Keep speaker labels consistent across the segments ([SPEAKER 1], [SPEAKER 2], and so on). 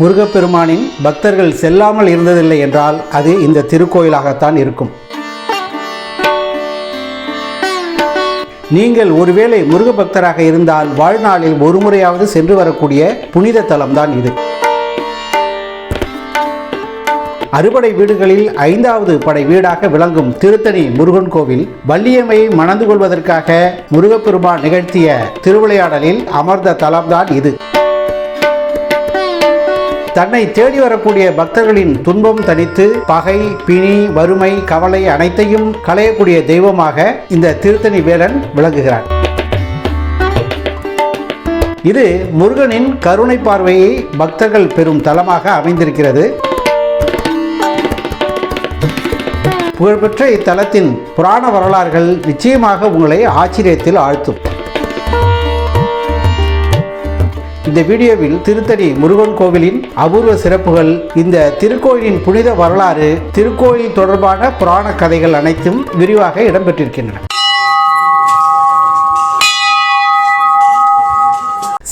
[SPEAKER 1] முருகப்பெருமானின் பக்தர்கள் செல்லாமல் இருந்ததில்லை என்றால் அது இந்த திருக்கோயிலாகத்தான் இருக்கும். நீங்கள் ஒருவேளை முருக பக்தராக இருந்தால் வாழ்நாளில் ஒரு முறையாவது சென்று வரக்கூடிய புனித தலம்தான் இது. அறுபடை வீடுகளில் ஐந்தாவது படை வீடாக விளங்கும் திருத்தணி முருகன் கோவில் வள்ளியம்மையை மணந்து கொள்வதற்காக முருகப்பெருமான் நிகழ்த்திய திருவிளையாடலில் அமர்ந்த தலம்தான் இது. தன்னை தேடி வரக்கூடிய பக்தர்களின் துன்பம் தனித்து பகை பிணி வறுமை கவலை அனைத்தையும் களையக்கூடிய தெய்வமாக இந்த திருத்தணி வேலன் விளங்குகிறார் இது முருகனின் கருணை பார்வையை பக்தர்கள் பெறும் தலமாக அமைந்திருக்கிறது. புகழ்பெற்ற இத்தலத்தின் புராண வரலாறுகள் நிச்சயமாக உங்களை ஆச்சரியத்தில் ஆழ்த்தும். இந்த வீடியோவில் திருத்தணி முருகன் கோவிலின் அபூர்வ சிறப்புகள் இந்த திருக்கோயிலின் புனித வரலாறு திருக்கோயில் தொடர்பான புராண கதைகள் அனைத்தும் விரிவாக இடம்பெற்றிருக்கின்றன.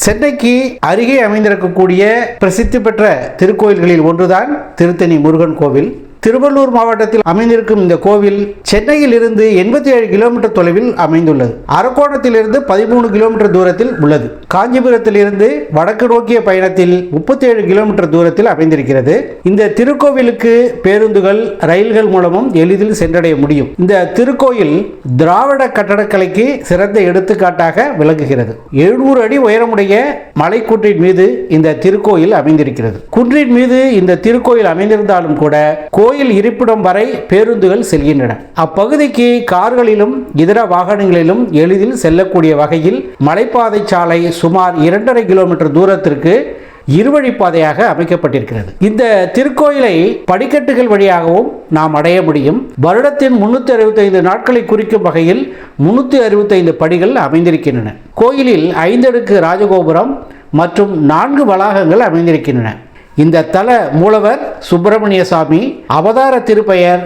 [SPEAKER 1] சென்னைக்கு அருகே அமைந்திருக்கக்கூடிய பிரசித்தி பெற்ற திருக்கோயில்களில் ஒன்றுதான் திருத்தணி முருகன் கோவில். திருவள்ளூர் மாவட்டத்தில் அமைந்திருக்கும் இந்த கோவில் சென்னையில் இருந்து எண்பத்தி ஏழு கிலோமீட்டர் தொலைவில் அமைந்துள்ளது. அரக்கோணத்திலிருந்து பதிமூணு கிலோமீட்டர் தூரத்தில் உள்ளது. காஞ்சிபுரத்திலிருந்து வடக்கு நோக்கிய பயணத்தில் முப்பத்தி ஏழு கிலோமீட்டர் தூரத்தில் அமைந்திருக்கிறது. இந்த திருக்கோவிலுக்கு பேருந்துகள் ரயில்கள் மூலமும் எளிதில் சென்றடைய முடியும். இந்த திருக்கோயில் திராவிட கட்டடக்கலைக்கு சிறந்த எடுத்துக்காட்டாக விளங்குகிறது. எழுநூறு அடி உயரமுடைய மலைக்குன்றின் மீது இந்த திருக்கோயில் அமைந்திருக்கிறது. குன்றின் மீது இந்த திருக்கோயில் அமைந்திருந்தாலும் கூட கோயில் இருப்பிடம் வரை பேருந்துகள் செல்கின்றன. அப்பகுதிக்கு கார்களிலும் இதர வாகனங்களிலும் எளிதில் செல்லக்கூடிய வகையில் மலைப்பாதை சாலை சுமார் இரண்டரை கிலோமீட்டர் தூரத்திற்கு இருவழிப்பாதையாக அமைக்கப்பட்டிருக்கிறது. இந்த திருக்கோயிலை படிக்கட்டுகள் வழியாகவும் நாம் அடைய முடியும். வருடத்தின் முன்னூற்றி அறுபத்தைந்து நாட்களை குறிக்கும் வகையில் முன்னூற்றி அறுபத்தைந்து படிகள் அமைந்திருக்கின்றன. கோயிலில் ஐந்தடுக்கு ராஜகோபுரம் மற்றும் நான்கு வளாகங்கள் அமைந்திருக்கின்றன. இந்த தல மூலவர் சுப்பிரமணிய சாமி அவதார திருப்பெயர்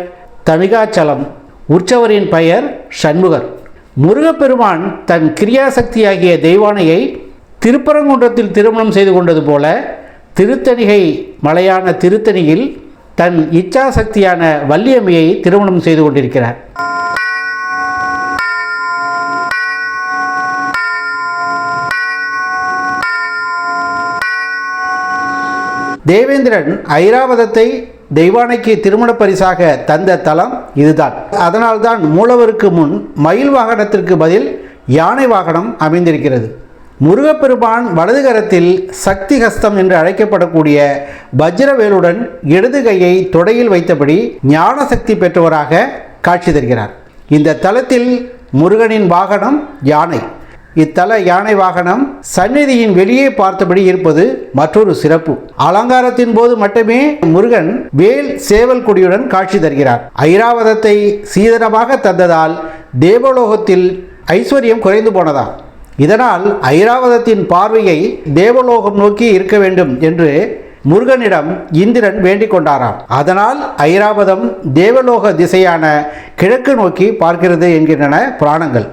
[SPEAKER 1] தணிகாச்சலம் உற்சவரின் பெயர் சண்முகர். முருகப்பெருமான் தன் கிரியாசக்தியாகிய தெய்வானையை திருப்பரங்குன்றத்தில் திருமணம் செய்து கொண்டது போல திருத்தணிகை மலையான திருத்தணியில் தன் இச்சாசக்தியான வள்ளியம்மையை திருமணம் செய்து கொண்டிருக்கிறார். தேவேந்திரன் ஐராவதத்தை தெய்வானைக்கு திருமண பரிசாக தந்த தலம் இதுதான். அதனால்தான் மூலவருக்கு முன் மயில் வாகனத்திற்கு பதில் யானை வாகனம் அமைந்திருக்கிறது. முருகப்பெருமான் வலது கரத்தில் சக்தி ஹஸ்தம் என்று அழைக்கப்படக்கூடிய வஜ்ரவேலுடன் இடது கையை தொடையில் வைத்தபடி ஞான சக்தி பெற்றவராக காட்சி தருகிறார். இந்த தலத்தில் முருகனின் வாகனம் யானை. இத்தல யானை வாகனம் சந்நிதியின் வெளியே பார்த்தபடி இருப்பது மற்றொரு சிறப்பு. அலங்காரத்தின் போது மட்டுமே முருகன் வேல் சேவல் கொடியுடன் காட்சி தருகிறார். ஐராவதத்தை சீதனமாக தந்ததால் தேவலோகத்தில் ஐஸ்வர்யம் குறைந்து போனதா? இதனால் ஐராவதத்தின் பார்வையை தேவலோகம் நோக்கி இருக்க வேண்டும் என்று முருகனிடம் இந்திரன் வேண்டிக் கொண்டாராம். அதனால் ஐராவதம் தேவலோக திசையான கிழக்கு நோக்கி பார்க்கிறது என்கின்றன புராணங்கள்.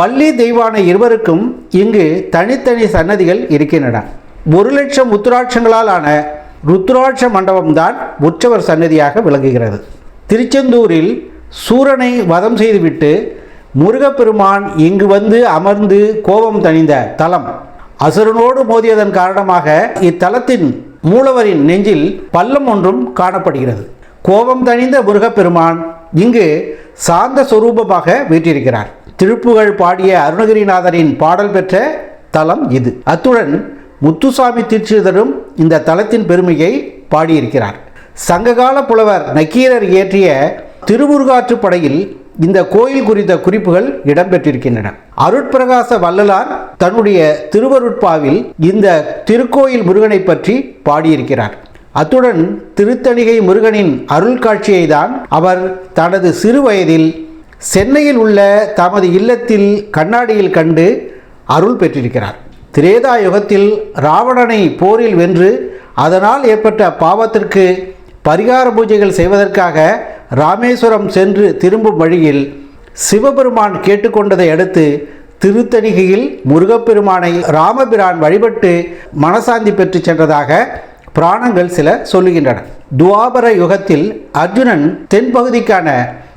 [SPEAKER 1] வள்ளி தெய்வான இருவருக்கும் இங்கு தனித்தனி சன்னதிகள் இருக்கின்றன. ஒரு லட்சம் உத்ராட்சங்களால் ஆன ருத்ராட்ச மண்டபம்தான் உற்சவர் சன்னதியாக விளங்குகிறது. திருச்செந்தூரில் சூரனை வதம் செய்துவிட்டு முருகப்பெருமான் இங்கு வந்து அமர்ந்து கோபம் தணிந்த தலம் அசுரனோடு மோதியதன் காரணமாக இத்தலத்தின் மூலவரின் நெஞ்சில் பள்ளம் ஒன்றும் காணப்படுகிறது. கோபம் தணிந்த முருகப்பெருமான் இங்கு சாந்த சுரூபமாக வீற்றிருக்கிறார். திருப்புகழ் பாடிய அருணகிரிநாதரின் பாடல் பெற்ற தலம் இது. அத்துடன் முத்துசாமி தீட்சிதரும் இந்த தலத்தின் பெருமையை பாடியிருக்கிறார். சங்ககால புலவர் நக்கீரர் இயற்றிய திருமுருகாற்றுப்படையில் இந்த கோயில் குறித்த குறிப்புகள் இடம்பெற்றிருக்கின்றன. அருட்பிரகாச வள்ளலார் தன்னுடைய திருவருட்பாவில் இந்த திருக்கோயில் முருகனை பற்றி பாடியிருக்கிறார். அத்துடன் திருத்தணிகை முருகனின் அருள் காட்சியை தான் அவர் தனது சிறு வயதில் சென்னையில் உள்ள தமது இல்லத்தில் கண்ணாடியில் கண்டு அருள் பெற்றிருக்கிறார். திரேதா யுகத்தில் ராவணனை போரில் வென்று அதனால் ஏற்பட்ட பாவத்திற்கு பரிகார பூஜைகள் செய்வதற்காக ராமேஸ்வரம் சென்று திரும்பும் வழியில் சிவபெருமான் கேட்டுக்கொண்டதை அடுத்து திருத்தணிகையில் முருகப்பெருமானை ராமபிரான் வழிபட்டு மனசாந்தி பெற்று சென்றதாக புராணங்கள் சில சொல்லுகின்றன. துவாபர யுகத்தில் அர்ஜுனன் தென்பகுதிக்கான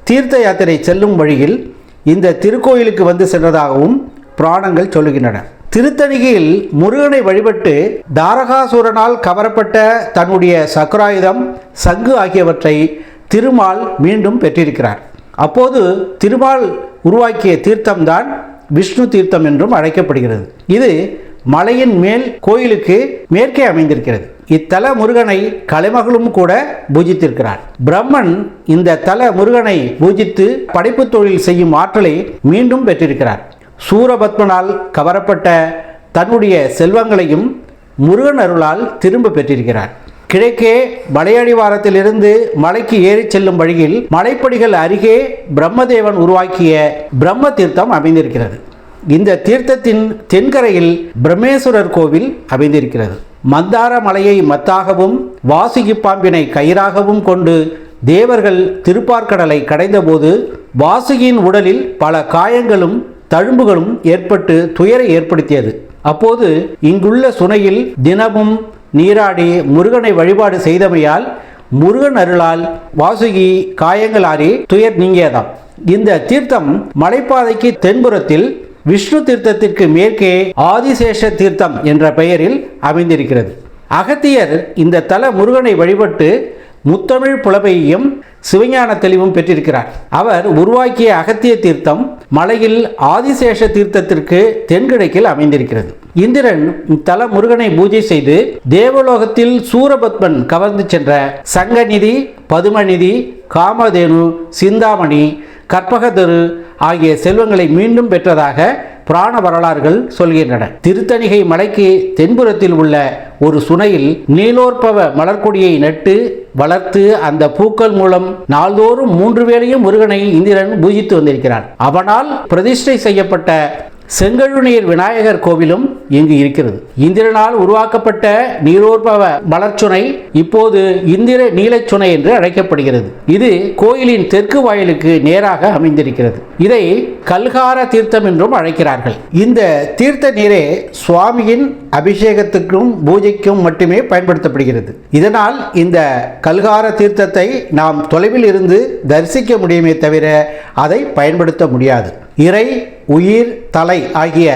[SPEAKER 1] தீர்த்த யாத்திரை செல்லும் வழியில் இந்த திருக்கோயிலுக்கு வந்து சென்றதாகவும் புராணங்கள் சொல்லுகின்றன. திருத்தணிகையில் முருகனை வழிபட்டு தாரகாசுரனால் கவரப்பட்ட தன்னுடைய சக்கராயுதம் சங்கு ஆகியவற்றை திருமால் மீண்டும் பெற்றிருக்கிறார். அப்போது திருமால் உருவாக்கிய தீர்த்தம்தான் விஷ்ணு தீர்த்தம் என்றும் அழைக்கப்படுகிறது. இது மலையின் மேல் கோயிலுக்கு மேற்கே அமைந்திருக்கிறது. இத்தல முருகனை கலைமகளும் கூட பூஜித்திருக்கிறார். பிரம்மன் இந்த தல முருகனை பூஜித்து படைப்பு தொழில் செய்யும் ஆற்றலை மீண்டும் பெற்றிருக்கிறார். சூரபத்மனால் கவரப்பட்ட தன்னுடைய செல்வங்களையும் முருகன் அருளால் திரும்ப பெற்றிருக்கிறார். கிழக்கே மலையடிவாரத்திலிருந்து மலைக்கு ஏறிச் செல்லும் வழியில் மலைப்படிகள் அருகே பிரம்மதேவன் உருவாக்கிய பிரம்ம தீர்த்தம் அமைந்திருக்கிறது. இந்த தீர்த்தத்தின் தென்கரையில் பிரம்மேஸ்வரர் கோவில் அமைந்திருக்கிறது. மந்தார மலையை மத்தாகவும் வாசுகி பாம்பினை கயிறாகவும் கொண்டு தேவர்கள் திருப்பார்கடலை கடைந்தபோது வாசுகியின் உடலில் பல காயங்களும் தழும்புகளும் ஏற்பட்டு துயரை ஏற்படுத்தியது. அப்போது இங்குள்ள சுனையில் தினமும் நீராடி முருகனை வழிபாடு செய்தமையால் முருகன் அருளால் வாசுகி காயங்களாரி துயர் நீங்கியதாம். இந்த தீர்த்தம் மலைப்பாதைக்கு தென்புறத்தில் விஷ்ணு தீர்த்தத்திற்கு மேற்கே ஆதிசேஷ தீர்த்தம் என்ற பெயரில் அமைந்திருக்கிறது. அகத்தியர் இந்த தல முருகனை வழிபட்டு முத்தமிழ் புலமையையும் சிவஞான தெளிவும் பெற்றிருக்கிறார். அவர் உருவாக்கிய அகத்திய தீர்த்தம் மலையில் ஆதிசேஷ தீர்த்தத்திற்கு தென்கிழக்கில் அமைந்திருக்கிறது. இந்திரன் தல முருகனை பூஜை செய்து தேவலோகத்தில் சூரபத்மன் கவர்ந்து சென்ற சங்கநிதி பதுமநிதி காமதேனு சிந்தாமணி கற்பகதரு ஆகிய செல்வங்களை மீண்டும் பெற்றதாக புராண வரலாறுகள் சொல்கின்றன. திருத்தணிகை மலைக்கு தென்புறத்தில் உள்ள ஒரு சுனையில் நீலோற்பவ மலர்கொடியை நட்டு வளர்த்து அந்த பூக்கள் மூலம் நாள்தோறும் மூன்று வேளையும் முருகனை இந்திரன் பூஜித்து வந்திருக்கிறான். அவனால் பிரதிஷ்டை செய்யப்பட்ட செங்கழுநீர் விநாயகர் கோவிலும் இங்கு இருக்கிறது. இந்திரனால் உருவாக்கப்பட்ட நீரோற்பவ மலர்ச்சுனை இப்போது இந்திர நீலச்சுனை என்று அழைக்கப்படுகிறது. இது கோயிலின் தெற்கு வாயிலுக்கு நேராக அமைந்திருக்கிறது. இதை கல்கார தீர்த்தம் என்றும் அழைக்கிறார்கள். இந்த தீர்த்த நீரே சுவாமியின் அபிஷேகத்துக்கும் பூஜைக்கும் மட்டுமே பயன்படுத்தப்படுகிறது. இதனால் இந்த கல்கார தீர்த்தத்தை நாம் தொலைவில் இருந்து தரிசிக்க முடியுமே தவிர அதை பயன்படுத்த முடியாது. இறை உயிர் தலை ஆகிய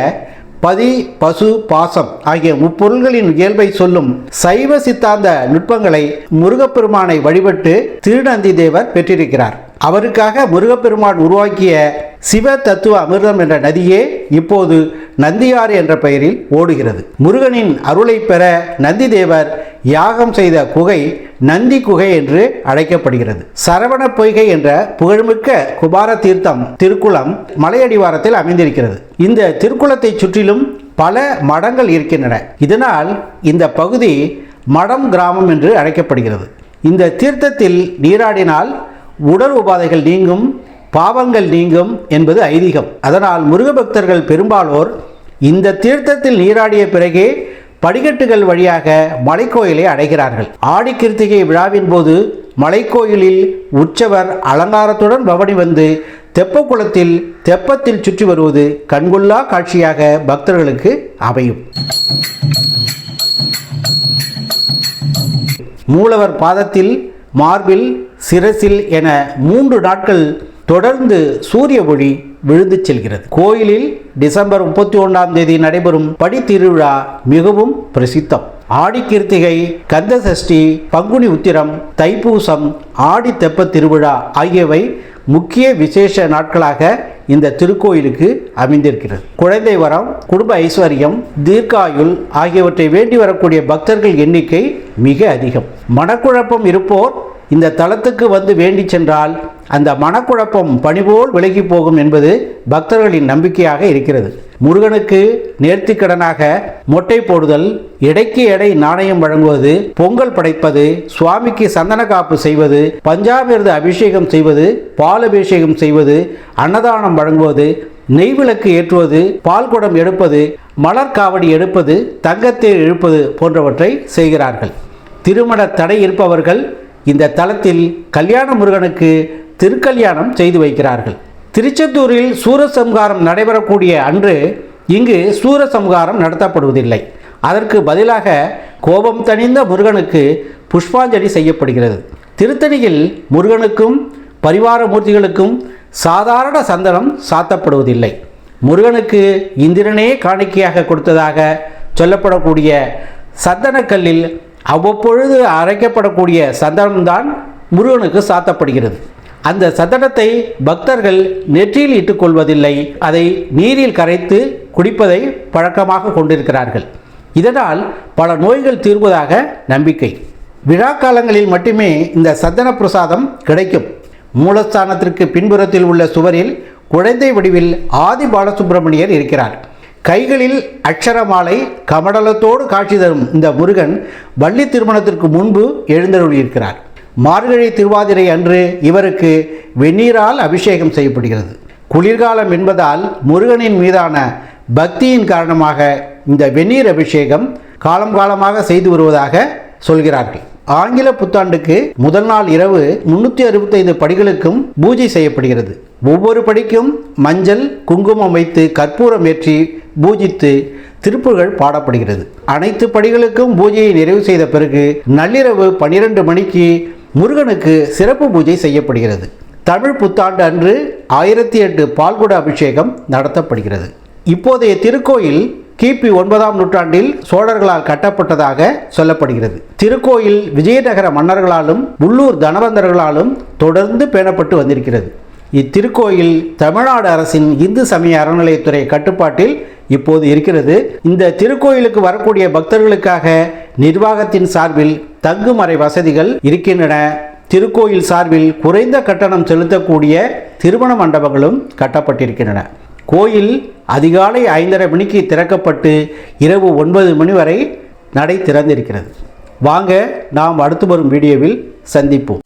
[SPEAKER 1] பதி பசு பாசம் ஆகிய முப்பொருள்களின் இயல்பை சொல்லும் சைவ சித்தாந்த நுட்பங்களை முருகப்பெருமானை வழிபட்டு திருநந்தி தேவர் பெற்றிருக்கிறார். அவருக்காக முருகப்பெருமான் உருவாக்கிய சிவ தத்துவ அமிர்தம் என்ற நதியே இப்போது நந்தியாறு என்ற பெயரில் ஓடுகிறது. முருகனின் அருளை பெற நந்தி தேவர் யாகம் செய்த குகை நந்தி குகை என்று அழைக்கப்படுகிறது. சரவண பொய்கை என்ற புகழ்மிக்க குபார தீர்த்தம் திருக்குளம் மலையடிவாரத்தில் அமைந்திருக்கிறது. இந்த திருக்குளத்தை சுற்றிலும் பல மடங்கள் இருக்கின்றன. இதனால் இந்த பகுதி மடம் கிராமம் என்று அழைக்கப்படுகிறது. இந்த தீர்த்தத்தில் நீராடினால் உடல் உபாதைகள் நீங்கும். பாவங்கள் நீங்கும் என்பது ஐதீகம். அதனால் முருகபக்தர்கள் பெரும்பாலோர் இந்த தீர்த்தத்தில் நீராடிய பிறகே படிக்கட்டுகள் வழியாக மலைக்கோயிலை அடைகிறார்கள். ஆடி கிருத்திகை விழாவின் போது மலைக்கோயிலில் உற்சவர் அலங்காரத்துடன் பவனி வந்து தெப்பக்குளத்தில் தெப்பத்தில் சுற்றி வருவது கண்கொள்ளா காட்சியாக பக்தர்களுக்கு அமையும். மூலவர் பாதத்தில் மார்பில் சிரசில் என மூன்று நாட்கள் தொடர்ந்து சூரிய ஒளி விழுந்து செல்கிறது. கோயிலில் டிசம்பர் முப்பத்தி ஒன்றாம் தேதி நடைபெறும் படி திருவிழா மிகவும் பிரசித்தம். ஆடி கிருத்திகை கந்த சஷ்டி பங்குனி உத்திரம் தைப்பூசம் ஆடி தெப்ப திருவிழா ஆகியவை முக்கிய விசேஷ நாட்களாக இந்த திருக்கோயிலுக்கு அமைந்திருக்கிறது. குழந்தை வரம் குடும்ப ஐஸ்வர்யம் தீர்க்காயுள் ஆகியவற்றை வேண்டி வரக்கூடிய பக்தர்கள் எண்ணிக்கை மிக அதிகம். மனக்குழப்பம் இருப்போர் இந்த தலத்துக்கு வந்து வேண்டி சென்றால் அந்த மனக்குழப்பம் பணிபோல் விலகி போகும் என்பது பக்தர்களின் நம்பிக்கையாக இருக்கிறது. முருகனுக்கு நேர்த்திக்கடனாக மொட்டை போடுதல் எடைக்கு எடை நாணயம் வழங்குவது பொங்கல் படைப்பது சுவாமிக்கு சந்தன காப்பு செய்வது பஞ்சாமிர்த அபிஷேகம் செய்வது பால் அபிஷேகம் செய்வது அன்னதானம் வழங்குவது நெய்விளக்கு ஏற்றுவது பால்குடம் எடுப்பது மலர் காவடி எடுப்பது தங்கத்தேர் இழுப்பது போன்றவற்றை செய்கிறார்கள். திருமண தடை இருப்பவர்கள் இந்த தலத்தில் கல்யாண முருகனுக்கு திருக்கல்யாணம் செய்து வைக்கிறார்கள். திருச்செந்தூரில் சூரசம்ஹாரம் நடைபெறக்கூடிய அன்று இங்கு சூரசம்ஹாரம் நடத்தப்படுவதில்லை. அதற்கு பதிலாக கோபம் தணிந்த முருகனுக்கு புஷ்பாஞ்சலி செய்யப்படுகிறது. திருத்தணியில் முருகனுக்கும் பரிவார மூர்த்திகளுக்கும் சாதாரண சந்தனம் சாத்தப்படுவதில்லை. முருகனுக்கு இந்திரனே காணிக்கையாக கொடுத்ததாக சொல்லப்படக்கூடிய சந்தனக்கல்லில் அவ்வப்பொழுது அரைக்கப்படக்கூடிய சந்தனம்தான் முருகனுக்கு சாத்தப்படுகிறது. அந்த சந்தனத்தை பக்தர்கள் நெற்றியில் இட்டுக்கொள்வதில்லை அதை நீரில் கரைத்து குடிப்பதை பழக்கமாக கொண்டிருக்கிறார்கள். இதனால் பல நோய்கள் தீர்வதாக நம்பிக்கை. விழா காலங்களில் மட்டுமே இந்த சந்தன பிரசாதம் கிடைக்கும். மூலஸ்தானத்திற்கு பின்புறத்தில் உள்ள சுவரில் குழந்தை வடிவில் ஆதி பாலசுப்பிரமணியர் இருக்கிறார். கைகளில் அக்ஷரமாலை கமடலத்தோடு காட்சி தரும் இந்த முருகன் வள்ளி திருமணத்திற்கு முன்பு எழுந்தருளியிருக்கிறார். மார்கழி திருவாதிரை அன்று இவருக்கு வெந்நீரால் அபிஷேகம் செய்யப்படுகிறது. குளிர்காலம் என்பதால் முருகனின் மீதான பக்தியின் காரணமாக இந்த வெந்நீர் அபிஷேகம் காலம் காலமாக செய்து வருவதாக சொல்கிறார்கள். ஆங்கில புத்தாண்டுக்கு முதல் நாள் இரவு முன்னூற்றி அறுபத்தைந்து படிகளுக்கும் பூஜை செய்யப்படுகிறது. ஒவ்வொரு படிக்கும் மஞ்சள் குங்குமம் வைத்து கற்பூரம் ஏற்றி பூஜித்து திருப்புகள் பாடப்படுகிறது. அனைத்து படிகளுக்கும் பூஜையை நிறைவு செய்த பிறகு நள்ளிரவு பன்னிரண்டு மணிக்கு முருகனுக்கு சிறப்பு பூஜை செய்யப்படுகிறது. தமிழ் புத்தாண்டு அன்று ஆயிரத்தி எட்டு பால்குட அபிஷேகம் நடத்தப்படுகிறது. இப்போதைய திருக்கோயில் கிபி ஒன்பதாம் நூற்றாண்டில் சோழர்களால் கட்டப்பட்டதாக சொல்லப்படுகிறது. திருக்கோயில் விஜயநகர மன்னர்களாலும் உள்ளூர் தனவந்தர்களாலும் தொடர்ந்து பேணப்பட்டு வந்திருக்கிறது. இத்திருக்கோயில் தமிழ்நாடு அரசின் இந்து சமய அறநிலையத்துறை கட்டுப்பாட்டில் இப்போது இருக்கிறது. இந்த திருக்கோயிலுக்கு வரக்கூடிய பக்தர்களுக்காக நிர்வாகத்தின் சார்பில் தங்குமறை வசதிகள் இருக்கின்றன. திருக்கோயில் சார்பில் குறைந்த கட்டணம் செலுத்தக்கூடிய திருமண மண்டபங்களும் கட்டப்பட்டிருக்கின்றன. கோயில் அதிகாலை ஐந்தரை மணிக்கு திறக்கப்பட்டு இரவு ஒன்பது மணி வரை நடை திறந்திருக்கிறது. வாங்க நாம் அடுத்து வரும் வீடியோவில் சந்திப்போம்.